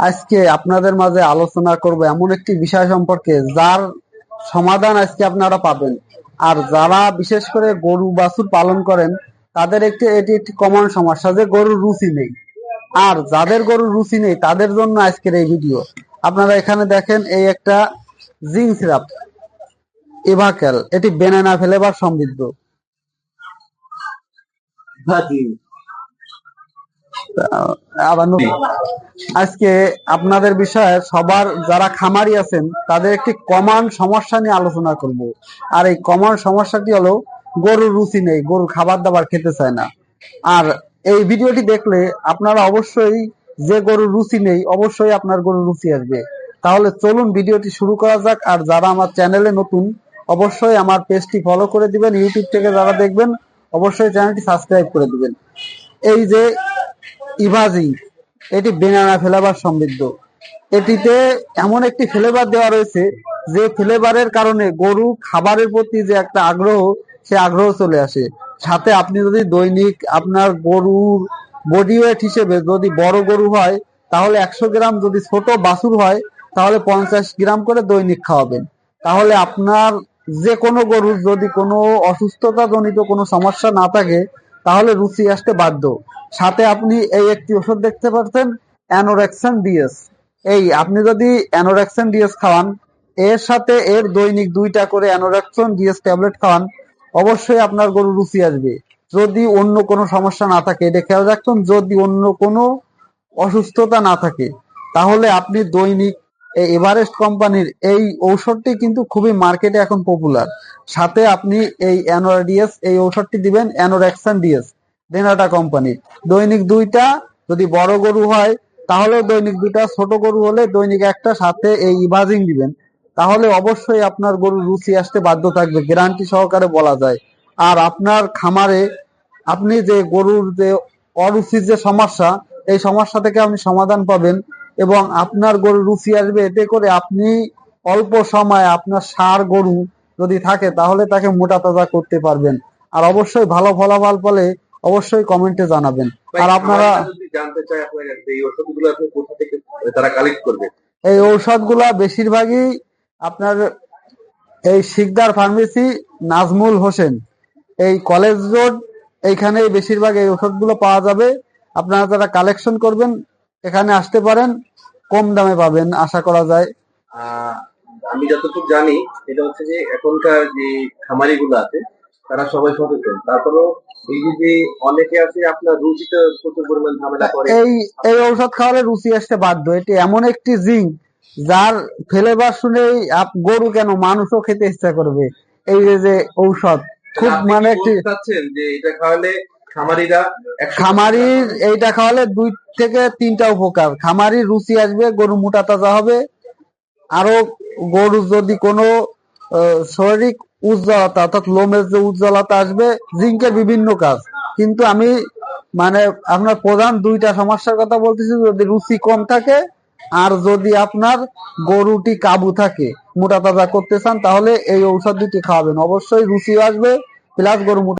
আজকে আপনাদের মাঝে আলোচনা করব এমন একটি বিষয় সম্পর্কে যার সমাধান আজকে আপনারা পাবেন। আর যারা বিশেষ করে গরু বাছুর পালন করেন তাদের একটি এটি একটি কমন সমস্যা যে গরুর রুচি নেই। আর যাদের গরুর রুচি নেই তাদের জন্য আজকের এই ভিডিও আপনারা এখানে দেখেন এই একটা জিং সিরাপ এভাকেল। এটি বেনানা ফ্লেভার সমৃদ্ধ। আহ, আবার নতুন। আজকে আপনাদের বিষয়ে সবার যারা খামারি আছেন, তাদের একটি কমন সমস্যা নিয়ে আলোচনা করব। আর এই কমন সমস্যাটি হলো গরুর রুচি নেই গরু খাবার দাবার খেতে চায় না। আর এই ভিডিওটি দেখলে আপনারা অবশ্যই যে গরুর রুচি নেই, অবশ্যই আপনার গরুর রুচি আসবে। তাহলে চলুন ভিডিওটি শুরু করা যাক, আর যারা আমার চ্যানেলে নতুন, অবশ্যই আমার পেজটি ফলো করে দিবেন ইউটিউব থেকে যারা দেখবেন, অবশ্যই চ্যানেলটি সাবস্ক্রাইব করে দিবেন। এই যে ইভাজি এটি বেনানা ফ্লেভার সমৃদ্ধ। এটিতে এমন একটি ফ্লেভার দেওয়া রয়েছে যে ফ্লেভারের কারণে গরু খাবারের প্রতি যে একটা আগ্রহ, সে আগ্রহ চলে আসে। সাথে আপনি যদি দৈনিক আপনার গরুর বডি ওয়েট হিসেবে যদি বড় গরু হয়, তাহলে একশো গ্রাম যদি ছোট বাছুর হয়, তাহলে পঞ্চাশ গ্রাম করে দৈনিক খাওয়াবেন। তাহলে আপনার যে কোনো গরুর যদি কোনো অসুস্থতা জনিত কোনো সমস্যা না থাকে তাহলে রুচি আসতে বাধ্য। সাথে আপনি এই একটি ওষুধ দেখতে পাচ্ছেন, অ্যানোরেক্সন ডিএস। এই, আপনি যদি অ্যানোরেক্সন ডিএস খাওয়ান, এর সাথে এর দৈনিক দুইটা করে অ্যানোরেক্সন ডিএস ট্যাবলেট খাওয়ান, অবশ্যই আপনার গরু রুচি আসবে। যদি অন্য কোনো সমস্যা না থাকে, এটা খেয়াল রাখুন, যদি অন্য কোনো অসুস্থতা না থাকে, তাহলে আপনি দৈনিক এই এভারেস্ট কোম্পানির এই ঔষধটি কিন্তু খুবই মার্কেটে এখন পপুলার সাথে আপনি এই অ্যানোডিএস এই ঔষধটি দিবেন অ্যানোরেক্সান ডিএস ডেনাটা কোম্পানির দৈনিক দুইটা, যদি বড় গরু হয় তাহলে দৈনিক দুইটা, ছোট গরু হলে দৈনিক একটা, সাথে এই ইভাজিং দিবেন। তাহলে অবশ্যই আপনার গরুর রুচি আসতে বাধ্য থাকবে গ্যারান্টি সহকারে বলা যায়। আর আপনার খামারে আপনি যে গরুর যে অরুচির যে সমস্যা, এই সমস্যা থেকে আপনি সমাধান পাবেন। এবং আপনার গরুর রুচি আসবে এতে করে আপনি অল্প সময়ে আপনার সার গরু যদি থাকে তাহলে তাকে মোটা তাজা করতে পারবেন। আর অবশ্যই ভালো ফলাফল পেলে অবশ্যই কমেন্টে জানাবেন। আর আপনারা জানতে আপনার এই ওষুধগুলো আপনি কোথা থেকে তারা কালেক্ট করবে? এই ঔষধগুলা বেশিরভাগই আপনার এই শিকদার ফার্মেসি নাজমুল হোসেন। এই কলেজ রোড এইখানে বেশিরভাগ এই ওষুধগুলো পাওয়া যাবে। আপনারা যারা কালেকশন করবেন এখানে আসতে পারেন। কম দামে পাবেন আশা করা যায়। আমি যতটুকু জানি এটা হচ্ছে যে এখনকার যে খামারি গুলো আছে তারা সবাই সচেতন। তারপরেও এই যে অনেকে আছে আপনার রুচিতে প্রচুর পরিমাণ ঝামেলা করে। এই এই ঔষধ খাওয়ালে রুচি আসতে বাধ্য। এটি এমন একটি জিঙ্ক যার ফ্লেভার শুনেই আপ- গরু কেন মানুষও খেতে ইচ্ছা করবে। এই যে যে ঔষধ খুব মানে একটি চাচ্ছেন যে এটা খাওয়ালে খামারিরা খামারির এইটা খাওয়ালে দুই থেকে তিনটা উপকার। খামারির রুচি আসবে গরু মোটা তাজা হবে। আরও গরু যদি কোনো শারীরিক উজ্জ্বলতা অর্থাৎ লোমের যে উজ্জ্বলতা আসবে জিঙ্কের বিভিন্ন কাজ। কিন্তু আমি মানে আপনার প্রধান দুইটা সমস্যার কথা বলতেছি যদি রুচি কম থাকে আর যদি আপনার গরুটি কাবু থাকে মোটা তাজা করতে চান তাহলে এই ঔষধ দুটি খাওয়াবেন। অবশ্যই রুচি আসবে প্লাস গরু মোটা